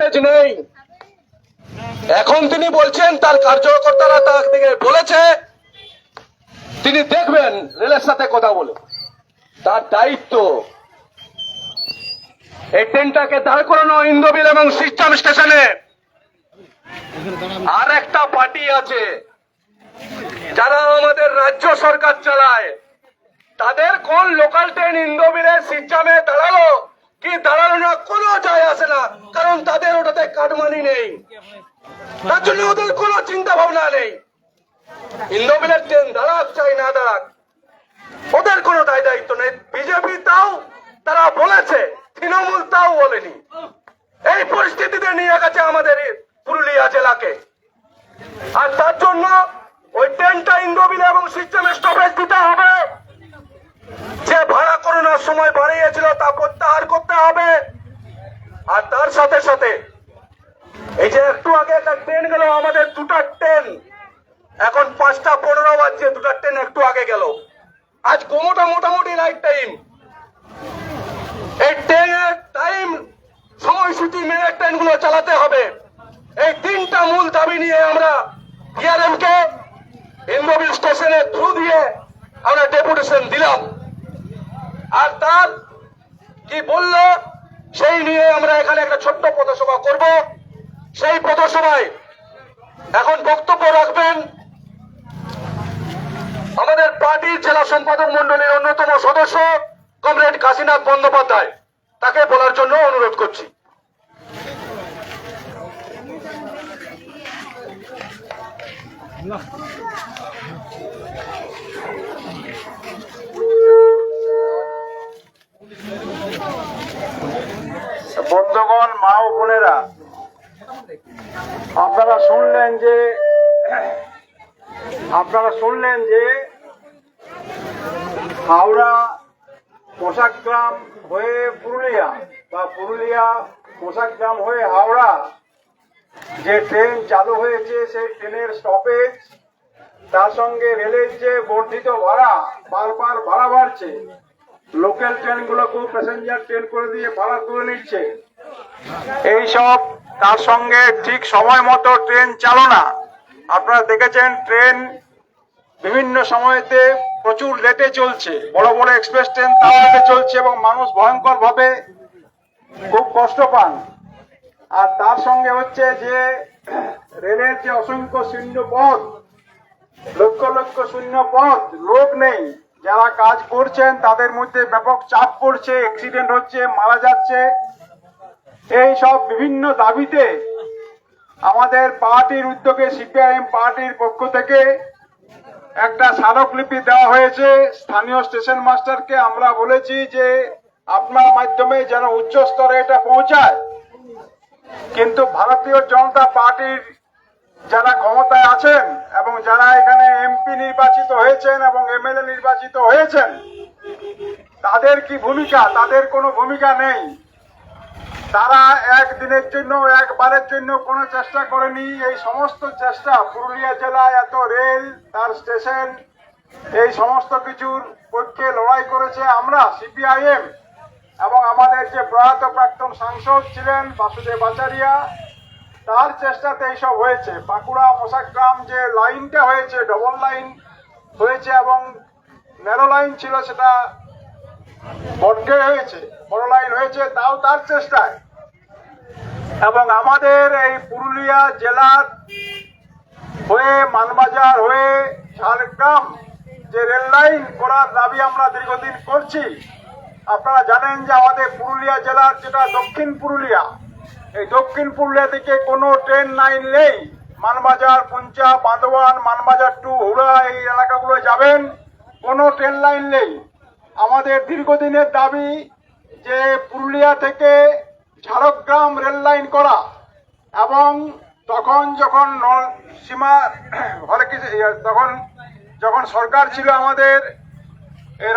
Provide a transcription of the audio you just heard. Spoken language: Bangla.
নেই। এখন তিনি বলছেন, তার কার্যকর্তারা তার দিকে বলেছে, তিনি দেখবেন, রেলের সাথে কথা বলে। তার দায়িত্ব, এই ট্রেনটাকে দাঁড় করানো ইন্দ্রবিল এবং সিস্টেম স্টেশনে। আর একটা পার্টি আছে, যারা আমাদের রাজ্য সরকার চালায়। তাদের কোন লোকাল ট্রেন ইন্দ্রবিলের সিস্টেমে দাঁড়াল, কি দাঁড়াল না, কোনো যায় আসে না। কারণ তাদের ওটাতে কাটমানি নেই। তার জন্য ওদের কোনো চিন্তা ভাবনা নেই। ইন্দ্রবিলের ট্রেন দাঁড়াক চাই না দাঁড়াক, ওদের কোনো দায় দায়িত্ব নেই। বিজেপি তাও, তারা বলেছে, তৃণমূল তাও বলেনি। এই পরিস্থিতিতে নিয়ে গেছে আমাদের পুরুলিয়া জেলাকে। আর তার জন্য ওই ট্রেনটা ইন্দ্রবিল এবং সিস্টেমে স্টপেজ দিতে হবে যে ভাড়া করোনার সময় বাড়িয়েছিল তা প্রত্যাহার করতে হবে আর তার সাথে সাথে। এই যে একটু আগে একটা ট্রেন গেল, আমাদের দুটা ট্রেন এখন পাঁচটা পনেরো বাজছে, দুটা ট্রেন একটু আগে গেল। আজ গোমোটা মোটামুটি নাইট টাইম এই ট্রেনের টাইম সময়সূচি মেনে ট্রেনগুলো চালাতে হবে। এই তিনটা মূল দাবি নিয়ে আমরা ডিআরএম কে ইন্দ্রবিল স্টেশনের থ্রু দিয়ে আমরা ডেপুটেশন দিলাম। আর তার কি বলল? সেই নিয়ে আমরা এখানে একটা ছোট্ট পথসভা করব। সেই পথসভায় এখন বক্তব্য রাখবেন আমাদের পার্টির জেলা সম্পাদক মন্ডলীর অন্যতম সদস্য কমরেড কাশীনাথ বন্দ্যোপাধ্যায়। তাকে বলার জন্য অনুরোধ করছি। বন্ধুগণ, মা ও বোনেরা, আপনারা শুনলেন যে, আপনারা শুনলেন যে হাওড়া পোশাকগ্রাম হয়ে পুরুলিয়া বা পুরুলিয়া পোশাকগ্রাম হয়ে হাওড়া, যে ট্রেন চালু হয়েছে সেই ট্রেনের স্টপেজ তার সঙ্গে রেলের যে বর্ধিত ভাড়া বারবার ভাড়া বাড়ছে লোকাল ট্রেনগুলোকেও প্যাসেঞ্জার ট্রেন করে দিয়ে ভাড়া তুলে নিচ্ছে। এই সব তার সঙ্গে ঠিক সময় মতো ট্রেন চালনা। আপনারা দেখেছেন ট্রেন বিভিন্ন সময়তে প্রচুর লেটে চলছে। বড় বড় এক্সপ্রেস ট্রেন তাও লেটে চলছে এবং মানুষ ভয়ঙ্কর ভাবে খুব কষ্ট পান। আর তার সঙ্গে হচ্ছে যে, রেলের যে অসংখ্য শূন্য পথ, লক্ষ লক্ষ শূন্য পথ, লোক নেই। যারা কাজ করছেন তাদের মধ্যে ব্যাপক চাপ পড়ছে অ্যাক্সিডেন্ট হচ্ছে, মারা যাচ্ছে। এই সব বিভিন্ন দাবিতে আমাদের পার্টির উদ্যোগে, সিপিআইএম পার্টির পক্ষ থেকে একটা স্মারকলিপি দেওয়া হয়েছে। স্থানীয় স্টেশন মাস্টারকে আমরা বলেছি যে, আপনার মাধ্যমে যেন উচ্চ স্তরে এটা পৌঁছায়। কিন্তু ভারতীয় জনতা পার্টির যারা ক্ষমতায় আছেন এবং যারা এখানে এমপি নির্বাচিত হয়েছেন এবং এমএলএ নির্বাচিত হয়েছেন, তাদের কি ভূমিকা? তাদের কোনো ভূমিকা নেই। তারা একদিনের জন্য, একবারের জন্য কোনো চেষ্টা করেনি। এই সমস্ত চেষ্টা পুরুলিয়া জেলায় এত রেল, তার স্টেশন, এই সমস্ত কিছুর পক্ষে লড়াই করেছে আমরা, সিপিআইএম। এবং আমাদের যে প্রয়াত প্রাক্তন সাংসদ ছিলেন বাসুদেব আচারিয়া, তার চেষ্টাতে এইসব হয়েছে। বাঁকুড়া পোশাকগ্রাম যে লাইনটা হয়েছে ডবল লাইন হয়েছে এবং ন্যারো লাইন ছিল সেটা বটকে হয়েছে বড় লাইন হয়েছে, তাও তার চেষ্টায়। এবং আমাদের এই পুরুলিয়া জেলার হয়ে, মানবাজার হয়ে, ঝাড়গ্রাম যে রেল লাইন করার দাবি আমরা দীর্ঘদিন করছি, আপনারা জানেন যে আমাদের পুরুলিয়া জেলার যেটা দক্ষিণ পুরুলিয়া, এই দক্ষিণ পুরুলিয়া থেকে কোনো ট্রেন লাইন নেই। মানবাজার, পুঞ্চা বাঁধওয়ান মানবাজার টু, হুড়া, এই এলাকাগুলো যাবেন, কোনো ট্রেন লাইন নেই। আমাদের দীর্ঘদিনের দাবি যে পুরুলিয়া থেকে ঝাড়গ্রাম রেল লাইন করা এবং তখন যখন সীমা হলে কিছু তখন যখন সরকার ছিল আমাদের, এর